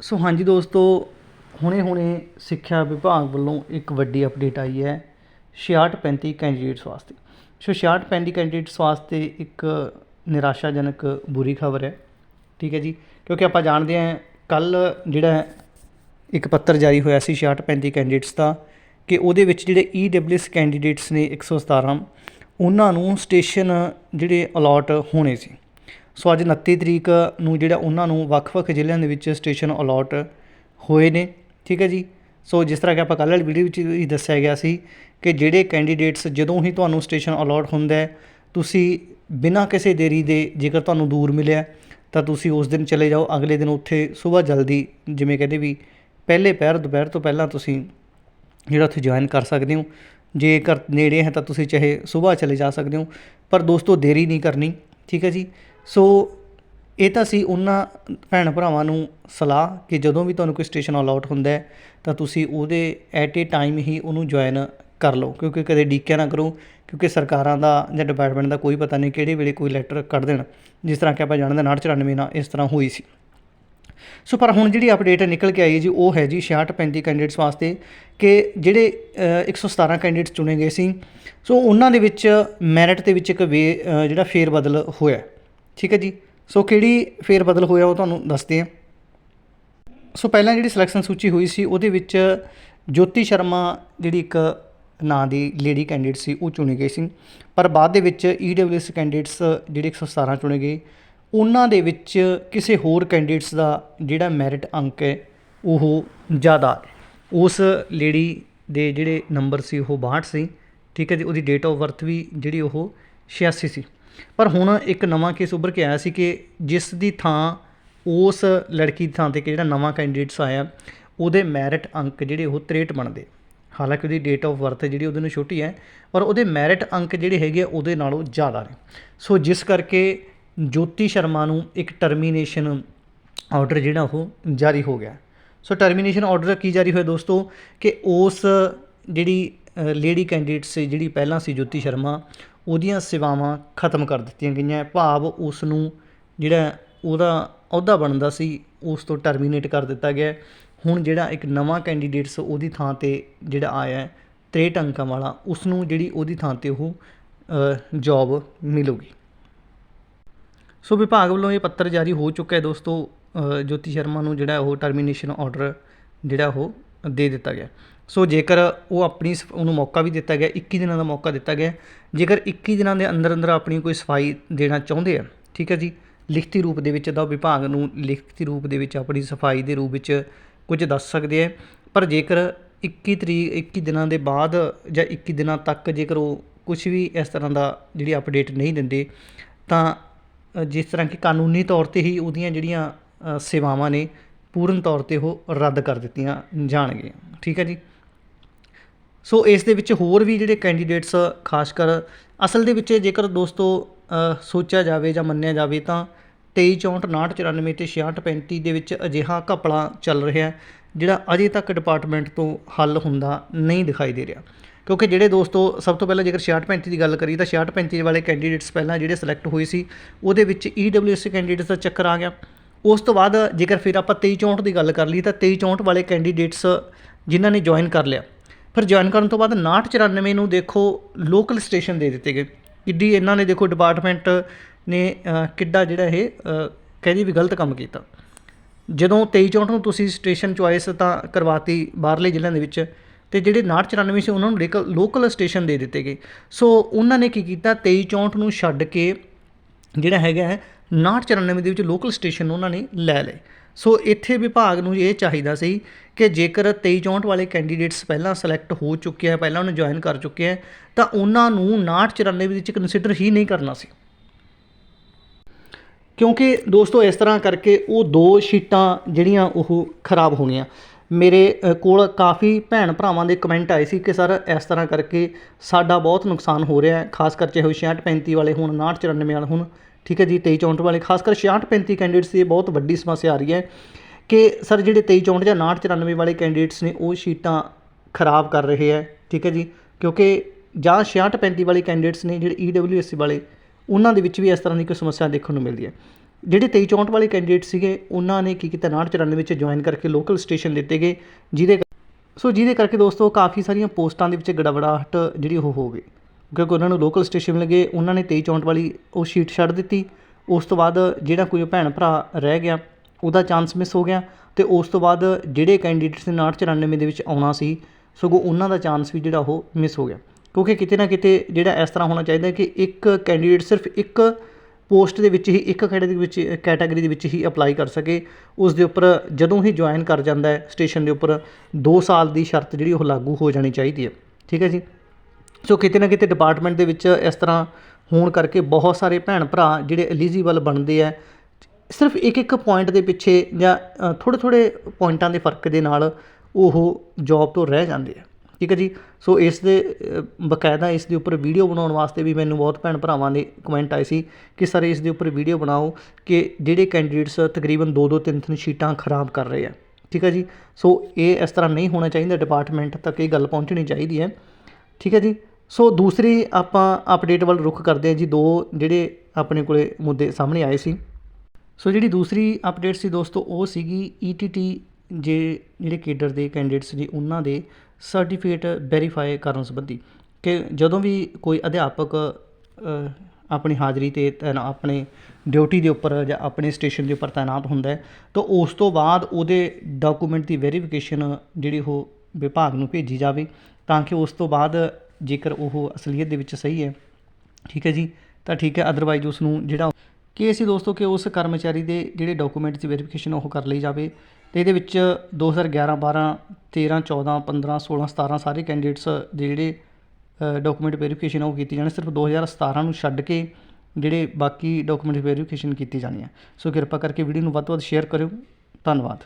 ਸੋ ਹਾਂਜੀ ਦੋਸਤੋ, ਹੁਣੇ ਹੁਣੇ ਸਿੱਖਿਆ ਵਿਭਾਗ ਵੱਲੋਂ ਇੱਕ ਵੱਡੀ ਅਪਡੇਟ ਆਈ ਹੈ 6635 ਕੈਂਡੀਡੇਟਸ ਵਾਸਤੇ ਸੋ 6635 ਕੈਂਡੀਡੇਟਸ ਵਾਸਤੇ ਇੱਕ ਨਿਰਾਸ਼ਾਜਨਕ ਬੁਰੀ ਖਬਰ ਹੈ, ਠੀਕ ਹੈ ਜੀ? ਕਿਉਂਕਿ ਆਪਾਂ ਜਾਣਦੇ ਹਾਂ, ਕੱਲ ਜਿਹੜਾ ਇੱਕ ਪੱਤਰ ਜਾਰੀ ਹੋਇਆ ਸੀ 6635 ਕੈਂਡੀਡੇਟਸ ਦਾ ਕਿ ਉਹਦੇ ਵਿੱਚ ਜਿਹੜੇ ਈਡਬਲਯੂਐਸ ਕੈਂਡੀਡੇਟਸ ਨੇ 117 ਉਹਨਾਂ ਨੂੰ ਸਟੇਸ਼ਨ ਜਿਹੜੇ ਅਲਾਟ ਹੋਣੇ ਸੀ। ਸੋ ਅੱਜ 29 ਤਰੀਕ ਨੂੰ ਜਿਹੜਾ ਉਹਨਾਂ ਨੂੰ ਵੱਖ-ਵੱਖ ਜ਼ਿਲ੍ਹਿਆਂ ਦੇ ਵਿੱਚ ਸਟੇਸ਼ਨ ਅਲੋਟ ਹੋਏ ਨੇ, ਠੀਕ ਹੈ ਜੀ? ਸੋ ਜਿਸ ਤਰ੍ਹਾਂ ਕਿ ਆਪਾਂ ਕੱਲ੍ਹ ਵਾਲੀ ਵੀਡੀਓ ਵਿੱਚ ਹੀ ਦੱਸਿਆ ਗਿਆ ਸੀ ਕਿ ਜਿਹੜੇ ਕੈਂਡੀਡੇਟਸ ਜਦੋਂ ਹੀ ਤੁਹਾਨੂੰ ਸਟੇਸ਼ਨ ਅਲੋਟ ਹੁੰਦਾ ਹੈ, ਤੁਸੀਂ ਬਿਨਾਂ ਕਿਸੇ ਦੇਰੀ ਦੇ ਜੇਕਰ ਤੁਹਾਨੂੰ ਦੂਰ ਮਿਲਿਆ, ਤਾਂ ਤੁਸੀਂ ਉਸ ਦਿਨ ਚਲੇ ਜਾਓ, ਅਗਲੇ ਦਿਨ ਉੱਥੇ ਸਵੇਰ ਜਲਦੀ ਜਿਵੇਂ ਕਹਿੰਦੇ ਵੀ ਪਹਿਲੇ ਪਹਿਰ ਦੁਪਹਿਰ ਤੋਂ ਪਹਿਲਾਂ ਤੁਸੀਂ ਜਿਹੜਾ ਉੱਥੇ ਜੁਆਇਨ ਕਰ ਸਕਦੇ ਹੋ। ਜੇਕਰ ਨੇੜੇ ਹੈ ਤਾਂ ਤੁਸੀਂ ਚਾਹੇ ਸਵੇਰ ਚਲੇ ਜਾ ਸਕਦੇ ਹੋ, ਪਰ ਦੋਸਤੋ ਦੇਰੀ ਨਹੀਂ ਕਰਨੀ, ਠੀਕ ਹੈ ਜੀ? ਸੋ ਇਹ ਤਾਂ ਸੀ ਉਹਨਾਂ ਭੈਣ ਭਰਾਵਾਂ ਨੂੰ ਸਲਾਹ ਕਿ ਜਦੋਂ ਵੀ ਤੁਹਾਨੂੰ ਕੋਈ ਸਟੇਸ਼ਨ ਅਲਾਟ ਹੁੰਦਾ ਤਾਂ ਤੁਸੀਂ ਉਹਦੇ ਐਟ ਏ ਟਾਈਮ ਹੀ ਉਹਨੂੰ ਜੁਆਇਨ ਕਰ ਲਓ ਕਿਉਂਕਿ ਕਦੇ ਡੀਕਿਆ ਨਾ ਕਰੋ ਕਿਉਂਕਿ ਸਰਕਾਰਾਂ ਦਾ ਜਾਂ ਡਿਪਾਰਟਮੈਂਟ ਦਾ ਕੋਈ ਪਤਾ ਨਹੀਂ ਕਿਹੜੇ ਵੇਲੇ ਕੋਈ ਲੈਟਰ ਕੱਢ ਦੇਣ। ਜਿਸ ਤਰ੍ਹਾਂ ਕਿ ਆਪਾਂ ਜਾਣਦੇ 994 ਨਾਲ ਇਸ ਤਰ੍ਹਾਂ ਹੋਈ ਸੀ। ਸੋ ਪਰ ਹੁਣ ਜਿਹੜੀ ਅਪਡੇਟ ਨਿਕਲ ਕੇ ਆਈ ਜੀ ਉਹ ਹੈ ਜੀ 6635 ਕੈਂਡੀਡੇਟਸ ਵਾਸਤੇ ਕਿ ਜਿਹੜੇ ਅ, 117 ਕੈਂਡੀਡੇਟਸ ਚੁਣੇ ਗਏ ਸੀ। ਸੋ ਉਹਨਾਂ ਦੇ ਵਿੱਚ ਮੈਰਿਟ ਦੇ ਵਿੱਚ ਇੱਕ ਵੇ ਜਿਹੜਾ ਫੇਰ ਬਦਲ ਹੋਇਆ। ਠੀਕ ਹੈ ਜੀ। ਸੋ ਕਿਹੜੀ ਫੇਰ ਬਦਲ ਹੋਇਆ ਉਹ ਤੁਹਾਨੂੰ ਦੱਸਦੇ ਹਾਂ। ਸੋ ਪਹਿਲਾਂ ਜਿਹੜੀ ਸਿਲੈਕਸ਼ਨ ਸੂਚੀ ਹੋਈ ਸੀ, ਉਹਦੇ ਵਿੱਚ ਜੋਤੀ ਸ਼ਰਮਾ ਜਿਹੜੀ ਇੱਕ ਨਾਂ ਦੀ ਲੇਡੀ ਕੈਂਡੀਡੇਟ ਸੀ, ਉਹ ਚੁਣੇ ਗਏ ਸੀ। ਪਰ ਬਾਅਦ ਦੇ ਵਿੱਚ ਈਡਬਲਯੂਐਸ ਕੈਂਡੀਡੇਟਸ ਜਿਹੜੇ 117 ਚੁਣੇ ਗਏ। ਉਹਨਾਂ ਦੇ ਵਿੱਚ ਕਿਸੇ ਹੋਰ ਕੈਂਡੀਡੇਟਸ ਦਾ ਜਿਹੜਾ ਮੈਰਿਟ ਅੰਕ ਹੈ, ਉਹ ਜ਼ਿਆਦਾ ਉਸ ਲੇਡੀ ਦੇ ਜਿਹੜੇ ਨੰਬਰ ਸੀ, ਉਹ 62 ਸੀ। ਠੀਕ ਹੈ ਜੀ, ਉਹਦੀ ਡੇਟ ਆਫ ਬਰਥ ਵੀ ਜਿਹੜੀ ਉਹ 86 ਸੀ। ਪਰ ਹੁਣ ਇੱਕ ਨਵਾਂ ਕੇਸ ਉੱਭਰ ਕੇ ਆਇਆ ਸੀ ਕਿ ਜਿਸ ਦੀ ਥਾਂ ਉਸ ਲੜਕੀ ਦੀ ਥਾਂ ਤੇ ਕਿ ਜਿਹੜਾ ਨਵਾਂ ਕੈਂਡੀਡੇਟਸ ਆਇਆ, ਉਹਦੇ ਮੈਰਿਟ ਅੰਕ ਜਿਹੜੇ ਉਹ 63 ਬਣਦੇ। ਹਾਲਾਂਕਿ ਉਹਦੀ ਡੇਟ ਆਫ ਬਰਥ ਜਿਹੜੀ ਉਹਦੇ ਨੂੰ ਛੋਟੀ ਹੈ, ਪਰ ਉਹਦੇ ਮੈਰਿਟ ਅੰਕ ਜਿਹੜੇ ਹੈਗੇ ਆ, ਉਹਦੇ ਨਾਲੋਂ ਜ਼ਿਆਦਾ ਨੇ। ਸੋ ਜਿਸ ਕਰਕੇ ਜੋਤੀ ਸ਼ਰਮਾ ਨੂੰ ਇੱਕ ਟਰਮੀਨੇਸ਼ਨ ਆਰਡਰ ਜਿਹੜਾ ਉਹ ਜਾਰੀ ਹੋ ਗਿਆ। ਸੋ ਟਰਮੀਨੇਸ਼ਨ ਆਰਡਰ ਕੀ ਜਾਰੀ ਹੋਇਆ ਦੋਸਤੋ? ਕਿ ਉਸ ਜਿਹੜੀ ਲੇਡੀ ਕੈਂਡੀਡੇਟ ਸੀ, ਜਿਹੜੀ ਪਹਿਲਾਂ ਸੀ ਜੋਤੀ ਸ਼ਰਮਾ ਉਹਦੀਆਂ ਸੇਵਾਵਾਂ ਖਤਮ ਕਰ ਦਿੱਤੀਆਂ ਗਈਆਂ। ਭਾਵ ਉਸ ਨੂੰ ਜਿਹੜਾ ਉਹਦਾ ਅਹੁਦਾ ਬਣਦਾ ਸੀ, ਉਸ ਤੋਂ ਟਰਮੀਨੇਟ ਕਰ ਦਿੱਤਾ ਗਿਆ। ਹੁਣ ਜਿਹੜਾ ਇੱਕ ਨਵਾਂ ਕੈਂਡੀਡੇਟਸ ਉਹਦੀ ਥਾਂ ਤੇ ਜਿਹੜਾ ਆਇਆ ਹੈ 63 ਅੰਕਾਂ ਵਾਲਾ ਉਸ ਨੂੰ ਜਿਹੜੀ ਉਹਦੀ ਥਾਂ ਤੇ ਉਹ ਜੌਬ ਮਿਲੂਗੀ। ਸੋ ਵਿਭਾਗ ਵੱਲੋਂ ਇਹ ਪੱਤਰ ਜਾਰੀ ਹੋ ਚੁੱਕਾ ਹੈ ਦੋਸਤੋ ਜੋਤੀ ਸ਼ਰਮਾ ਨੂੰ ਜਿਹੜਾ ਉਹ ਟਰਮੀਨੇਸ਼ਨ ਆਰਡਰ ਜਿਹੜਾ ਉਹ ਦੇ ਦਿੱਤਾ ਗਿਆ। ਸੋ ਜੇਕਰ ਉਹ ਆਪਣੀ ਸ- ਉਹਨੂੰ ਮੌਕਾ ਵੀ ਦਿੱਤਾ ਗਿਆ 21 ਦਿਨਾਂ ਦਾ ਮੌਕਾ ਦਿੱਤਾ ਗਿਆ, ਜੇਕਰ 21 ਦਿਨਾਂ ਦੇ ਅੰਦਰ ਅੰਦਰ ਆਪਣੀ ਕੋਈ ਸਫ਼ਾਈ ਦੇਣਾ ਚਾਹੁੰਦੇ ਆ, ਠੀਕ ਹੈ ਜੀ, ਲਿਖਤੀ ਰੂਪ ਦੇ ਵਿੱਚ ਤਾਂ ਵਿਭਾਗ ਨੂੰ ਲਿਖਤੀ ਰੂਪ ਦੇ ਵਿੱਚ ਆਪਣੀ ਸਫ਼ਾਈ ਦੇ ਰੂਪ ਵਿੱਚ ਕੁਝ ਦੱਸ ਸਕਦੇ ਆ, ਪਰ ਜੇਕਰ 21 ਤਰੀਕ 21 ਦਿਨਾਂ ਦੇ ਬਾਅਦ ਜਾਂ 21 ਦਿਨਾਂ ਤੱਕ ਜੇਕਰ ਉਹ ਕੁਝ ਵੀ ਇਸ ਤਰ੍ਹਾਂ ਦਾ ਜਿਹੜੀ ਅਪਡੇਟ ਨਹੀਂ ਦਿੰਦੇ, ਤਾਂ ਜਿਸ ਤਰ੍ਹਾਂ ਕਿ ਕਾਨੂੰਨੀ ਤੌਰ ਤੇ ਹੀ ਉਹਦੀਆਂ ਜਿਹੜੀਆਂ ਸੇਵਾਵਾਂ ਨੇ, ਪੂਰਨ ਤੌਰ ਤੇ ਉਹ ਰੱਦ ਕਰ ਦਿੱਤੀਆਂ ਜਾਣਗੀਆਂ, ਠੀਕ ਹੈ ਜੀ। ਸੋ ਇਸ ਦੇ ਵਿੱਚ ਹੋਰ ਵੀ ਜਿਹੜੇ ਕੈਂਡੀਡੇਟਸ ਖਾਸ ਕਰ ਅਸਲ ਦੇ ਵਿੱਚ ਜੇਕਰ ਦੋਸਤੋ ਸੋਚਿਆ ਜਾਵੇ ਜਾਂ ਮੰਨਿਆ ਜਾਵੇ ਤਾਂ 23 64 59 94 ਤੇ 66 35 ਦੇ ਵਿੱਚ ਅਜਿਹਾ ਘਪਲਾ ਚੱਲ ਰਿਹਾ ਜਿਹੜਾ ਅਜੇ ਤੱਕ ਡਿਪਾਰਟਮੈਂਟ ਤੋਂ ਹੱਲ ਹੁੰਦਾ ਨਹੀਂ ਦਿਖਾਈ ਦੇ ਰਿਹਾ। ਕਿਉਂਕਿ ਜਿਹੜੇ ਦੋਸਤੋ, ਸਭ ਤੋਂ ਪਹਿਲਾਂ ਜੇਕਰ 66 35 ਦੀ ਗੱਲ ਕਰੀ ਤਾਂ 66 35 ਵਾਲੇ ਕੈਂਡੀਡੇਟਸ ਪਹਿਲਾਂ ਜਿਹੜੇ ਸਿਲੈਕਟ ਹੋਏ ਸੀ, ਉਹਦੇ ਵਿੱਚ ਈਡਬਲਯੂਐਸ ਕੈਂਡੀਡੇਟਸ ਦਾ ਚੱਕਰ ਆ ਗਿਆ। ਉਸ ਤੋਂ ਬਾਅਦ ਜੇਕਰ ਫਿਰ ਆਪਾਂ 23 64 ਦੀ ਗੱਲ ਕਰ ਲਈ ਤਾਂ 23 64 ਵਾਲੇ ਕੈਂਡੀਡੇਟਸ ਜਿਨ੍ਹਾਂ ਨੇ ਜੁਆਇਨ ਕਰ ਲਿਆ ਫਿਰ ਜੁਆਇਨ ਕਰਨ ਤੋਂ ਬਾਅਦ 59 94 ਨੂੰ ਦੇਖੋ ਲੋਕਲ ਸਟੇਸ਼ਨ ਦੇ ਦਿੱਤੇ ਗਏ। ਕਿੱਡੀ ਇਹਨਾਂ ਨੇ ਦੇਖੋ ਡਿਪਾਰਟਮੈਂਟ ਨੇ ਕਿੱਡਾ ਜਿਹੜਾ ਇਹ ਅ, ਕਹਿੰਦੀ ਵੀ ਗਲਤ ਕੰਮ ਕੀਤਾ। ਜਦੋਂ 23 64 ਨੂੰ ਤੁਸੀਂ ਸਟੇਸ਼ਨ ਚੁਆਇਸ ਤਾਂ ਕਰਵਾਤੀ ਬਾਹਰਲੇ ਜ਼ਿਲ੍ਹਿਆਂ ਦੇ ਵਿੱਚ ਤੇ ਜਿਹੜੇ 59 94 ਸੀ ਉਹਨਾਂ ਨੂੰ ਲੋਕਲ ਲੋਕਲ ਸਟੇਸ਼ਨ ਦੇ ਦਿੱਤੇ ਗਏ। ਸੋ ਉਹਨਾਂ ਨੇ ਕੀ ਕੀਤਾ 23 64 ਨੂੰ ਛੱਡ ਕੇ ਜਿਹੜਾ ਹੈਗਾ ਹੈ 59 94 ਦੇ ਵਿੱਚ ਲੋਕਲ ਸਟੇਸ਼ਨ ਉਹਨਾਂ ਨੇ ਲੈ ਲਏ। ਸੋ ਇੱਥੇ ਵਿਭਾਗ ਨੂੰ ਇਹ ਚਾਹੀਦਾ ਸੀ ਕਿ ਜੇਕਰ 23 64 ਵਾਲੇ ਕੈਂਡੀਡੇਟਸ ਪਹਿਲਾਂ ਸਿਲੈਕਟ ਹੋ ਚੁੱਕੇ ਆ, ਪਹਿਲਾਂ ਉਹਨੂੰ ਜੁਆਇਨ ਕਰ ਚੁੱਕੇ ਆ, ਤਾਂ ਉਹਨਾਂ ਨੂੰ 59 94 ਵਿੱਚ ਕੰਸੀਡਰ ਹੀ ਨਹੀਂ ਕਰਨਾ ਸੀ। ਕਿਉਂਕਿ ਦੋਸਤੋ, ਇਸ ਤਰ੍ਹਾਂ ਕਰਕੇ ਉਹ ਦੋ ਸ਼ੀਟਾਂ ਜਿਹੜੀਆਂ ਉਹ ਖਰਾਬ ਹੋ ਗਈਆਂ ਮੇਰੇ ਕੋਲ ਕਾਫੀ ਭੈਣ ਭਰਾਵਾਂ ਦੇ ਕਮੈਂਟ ਆਏ ਸੀ ਕਿ ਸਰ ਇਸ ਤਰ੍ਹਾਂ ਕਰਕੇ ਸਾਡਾ ਬਹੁਤ ਨੁਕਸਾਨ ਹੋ ਰਿਹਾ ਹੈ, ਖਾਸ ਕਰਕੇ ਚਾਹੇ ਉਹ 66 35 ਵਾਲੇ ਹੁਣ 59 94 ਵਾਲੇ ਹੁਣ। ਠੀਕ ਹੈ ਜੀ 23 64 ਵਾਲੇ, ਖਾਸ ਕਰ 66 35 ਕੈਂਡੀਡੇਟਸ ਦੀ ਇਹ ਬਹੁਤ ਵੱਡੀ ਸਮੱਸਿਆ ਆ ਰਹੀ ਹੈ ਕਿ ਸਰ ਜਿਹੜੇ 23 64 ਜਾਂ 59 94 ਵਾਲੇ ਕੈਂਡੀਡੇਟਸ ਨੇ, ਉਹ ਸ਼ੀਟਾਂ ਖਰਾਬ ਕਰ ਰਹੇ ਹੈ, ਠੀਕ ਹੈ ਜੀ, ਕਿਉਂਕਿ ਜਾਂ 66 35 ਵਾਲੇ ਕੈਂਡੀਡੇਟਸ ਨੇ ਜਿਹੜੇ ਈਡਬਲਯੂਐਸਸੀ ਵਾਲੇ, ਉਹਨਾਂ ਦੇ ਵਿੱਚ ਵੀ ਇਸ ਤਰ੍ਹਾਂ ਦੀ ਕੋਈ ਸਮੱਸਿਆ ਦੇਖਣ ਨੂੰ ਮਿਲਦੀ ਹੈ। ਜਿਹੜੇ 23 64 ਵਾਲੇ ਕੈਂਡੀਡੇਟ ਸੀਗੇ, ਉਹਨਾਂ ਨੇ ਕੀ ਕੀਤਾ 59 94 ਵਿੱਚ ਜੁਆਇਨ ਕਰਕੇ ਲੋਕਲ ਸਟੇਸ਼ਨ ਦਿੱਤੇ ਗਏ, ਜਿਹਦੇ ਸੋ ਜਿਹਦੇ ਕਰਕੇ ਦੋਸਤੋ, ਕਾਫੀ ਸਾਰੀਆਂ ਪੋਸਟਾਂ ਦੇ ਵਿੱਚ ਗੜਬੜਾਹਟ ਜਿਹੜੀ ਉਹ ਹੋ ਗਈ। ਕਿਉਂਕਿ ਉਹਨਾਂ ਨੂੰ ਲੋਕਲ ਸਟੇਸ਼ਨ ਲੱਗੇ, ਉਹਨਾਂ ਨੇ 23 64 ਵਾਲੀ ਉਹ ਸ਼ੀਟ ਛੱਡ ਦਿੱਤੀ। ਉਸ ਤੋਂ ਬਾਅਦ ਜਿਹੜਾ ਕੋਈ ਭੈਣ ਭਰਾ ਰਹਿ ਗਿਆ, ਉਹਦਾ ਚਾਂਸ ਮਿਸ ਹੋ ਗਿਆ ਤੇ ਉਸ ਤੋਂ ਬਾਅਦ ਜਿਹੜੇ ਕੈਂਡੀਡੇਟਸ ਨੇ 59 94 ਦੇ ਵਿੱਚ ਆਉਣਾ ਸੀ, ਸਗੋਂ ਉਹਨਾਂ ਦਾ ਚਾਂਸ ਵੀ ਜਿਹੜਾ ਉਹ ਮਿਸ ਹੋ ਗਿਆ। ਕਿਉਂਕਿ ਕਿਤੇ ਨਾ ਕਿਤੇ ਜਿਹੜਾ ਇਸ ਤਰ੍ਹਾਂ ਹੋਣਾ ਚਾਹੀਦਾ ਕਿ ਇੱਕ ਕੈਂਡੀਡੇਟ ਸਿਰਫ ਇੱਕ ਪੋਸਟ ਦੇ ਵਿੱਚ ਹੀ, ਇੱਕ ਕੈਟਾਗਰੀ ਵਿੱਚ ਕੈਟਾਗਰੀ ਦੇ ਵਿੱਚ ਹੀ ਅਪਲਾਈ ਕਰ ਸਕੇ। ਉਸ ਦੇ ਉੱਪਰ ਜਦੋਂ ਹੀ ਜੁਆਇਨ ਕਰ ਜਾਂਦਾ ਹੈ ਸਟੇਸ਼ਨ ਦੇ ਉੱਪਰ 2 ਸਾਲ ਦੀ ਸ਼ਰਤ ਜਿਹੜੀ ਉਹ ਲਾਗੂ ਹੋ ਜਾਣੀ ਚਾਹੀਦੀ ਹੈ। ਠੀਕ ਹੈ ਜੀ? ਸੋ ਕਿਤੇ ਨਾ ਕਿਤੇ ਡਿਪਾਰਟਮੈਂਟ ਦੇ ਵਿੱਚ ਇਸ ਤਰ੍ਹਾਂ ਹੋਣ ਕਰਕੇ ਬਹੁਤ ਸਾਰੇ ਭੈਣ ਭਰਾ ਜਿਹੜੇ ਐਲੀਜੀਬਲ ਬਣਦੇ ਆ, ਸਿਰਫ ਇੱਕ ਇੱਕ ਪੁਆਇੰਟ ਦੇ ਪਿੱਛੇ ਜਾਂ ਥੋੜ੍ਹੇ ਥੋੜ੍ਹੇ ਪੁਆਇੰਟਾਂ ਦੇ ਫ਼ਰਕ ਦੇ ਨਾਲ ਉਹ ਜੌਬ ਤੋਂ ਰਹਿ ਜਾਂਦੇ ਆ। ਠੀਕ ਹੈ ਜੀ? ਸੋ ਇਸ ਦੇ ਬਕਾਇਦਾ ਇਸ ਦੇ ਉੱਪਰ ਵੀਡੀਓ ਬਣਾਉਣ ਵਾਸਤੇ ਵੀ ਮੈਨੂੰ ਬਹੁਤ ਭੈਣ ਭਰਾਵਾਂ ਦੇ ਕਮੈਂਟ ਆਏ ਸੀ ਕਿ ਸਰ ਇਸ ਦੇ ਉੱਪਰ ਵੀਡੀਓ ਬਣਾਓ ਕਿ ਜਿਹੜੇ ਕੈਂਡੀਡੇਟਸ ਤਕਰੀਬਨ 2-2 3-3 ਸ਼ੀਟਾਂ ਖਰਾਬ ਕਰ ਰਹੇ ਆ। ਠੀਕ ਹੈ ਜੀ? ਸੋ ਇਹ ਇਸ ਤਰ੍ਹਾਂ ਨਹੀਂ ਹੋਣਾ ਚਾਹੀਦਾ ਡਿਪਾਰਟਮੈਂਟ ਤੱਕ ਇਹ ਗੱਲ ਪਹੁੰਚਣੀ ਚਾਹੀਦੀ ਹੈ। ਠੀਕ ਹੈ ਜੀ? ਸੋ ਦੂਸਰੀ ਆਪਾਂ ਅਪਡੇਟ ਵੱਲ ਰੁਖ ਕਰਦੇ ਹਾਂ ਜੀ, ਦੋ ਜਿਹੜੇ ਆਪਣੇ ਕੋਲੇ ਮੁੱਦੇ ਸਾਹਮਣੇ ਆਏ ਸੀ। ਸੋ ਜਿਹੜੀ ਦੂਸਰੀ ਅਪਡੇਟ ਸੀ ਦੋਸਤੋ, ਉਹ ਸੀਗੀ ਈਟੀਟੀ ਜੇ ਜਿਹੜੇ ਕੇਡਰ ਦੇ ਕੈਂਡੀਡੇਟਸ ਜੀ ਉਹਨਾਂ ਦੇ ਸਰਟੀਫਿਕੇਟ ਵੈਰੀਫਾਈ ਕਰਨ ਸੰਬੰਧੀ। ਕਿ ਜਦੋਂ ਵੀ ਕੋਈ ਅਧਿਆਪਕ ਆਪਣੀ ਹਾਜ਼ਰੀ ਤੇ ਤੈਨਾ, ਆਪਣੇ ਡਿਊਟੀ ਦੇ ਉੱਪਰ ਜਾਂ ਆਪਣੇ ਸਟੇਸ਼ਨ ਦੇ ਉੱਪਰ ਤਾਇਨਾਤ ਹੁੰਦਾ ਹੈ, ਤਾਂ ਉਸ ਤੋਂ ਬਾਅਦ ਉਹਦੇ ਡਾਕੂਮੈਂਟ ਦੀ ਵੈਰੀਫਿਕੇਸ਼ਨ ਜਿਹੜੀ ਉਹ ਵਿਭਾਗ ਨੂੰ ਭੇਜੀ ਜਾਵੇ, ਤਾਂ ਕਿ ਉਸ ਤੋਂ ਬਾਅਦ ਜੇਕਰ ਉਹ ਅਸਲੀਅਤ ਦੇ ਵਿੱਚ ਸਹੀ ਹੈ, ਠੀਕ ਹੈ ਜੀ? ਤਾਂ ਠੀਕ ਹੈ ਅਦਰਵਾਈਜ਼ ਉਸ ਨੂੰ ਜਿਹੜਾ ਕਿ ਅਸੀਂ ਦੋਸਤੋ ਕਿ ਉਸ ਕਰਮਚਾਰੀ ਦੇ ਜਿਹੜੇ ਡਾਕੂਮੈਂਟ ਦੀ ਵੈਰੀਫਿਕੇਸ਼ਨ ਉਹ ਕਰ ਲਈ ਜਾਵੇ। ਤੇ ਇਹਦੇ ਵਿੱਚ 2011 12 13 14 15 16 17 ਸਾਰੇ ਕੈਂਡੀਡੇਟਸ ਦੇ ਜਿਹੜੇ ਡਾਕੂਮੈਂਟ ਵੈਰੀਫਿਕੇਸ਼ਨ ਉਹ ਕੀਤੀ ਜਾਣੀ। ਸਿਰਫ 2017 ਨੂੰ ਛੱਡ ਕੇ ਜਿਹੜੇ ਬਾਕੀ ਡਾਕੂਮੈਂਟ ਵੈਰੀਫਿਕੇਸ਼ਨ ਕੀਤੀ ਜਾਣੀ ਹੈ ਸੋ ਕਿਰਪਾ ਕਰਕੇ ਵੀਡੀਓ ਨੂੰ ਵੱਧ ਤੋਂ ਵੱਧ ਸ਼ੇਅਰ ਕਰਿਓ। ਧੰਨਵਾਦ।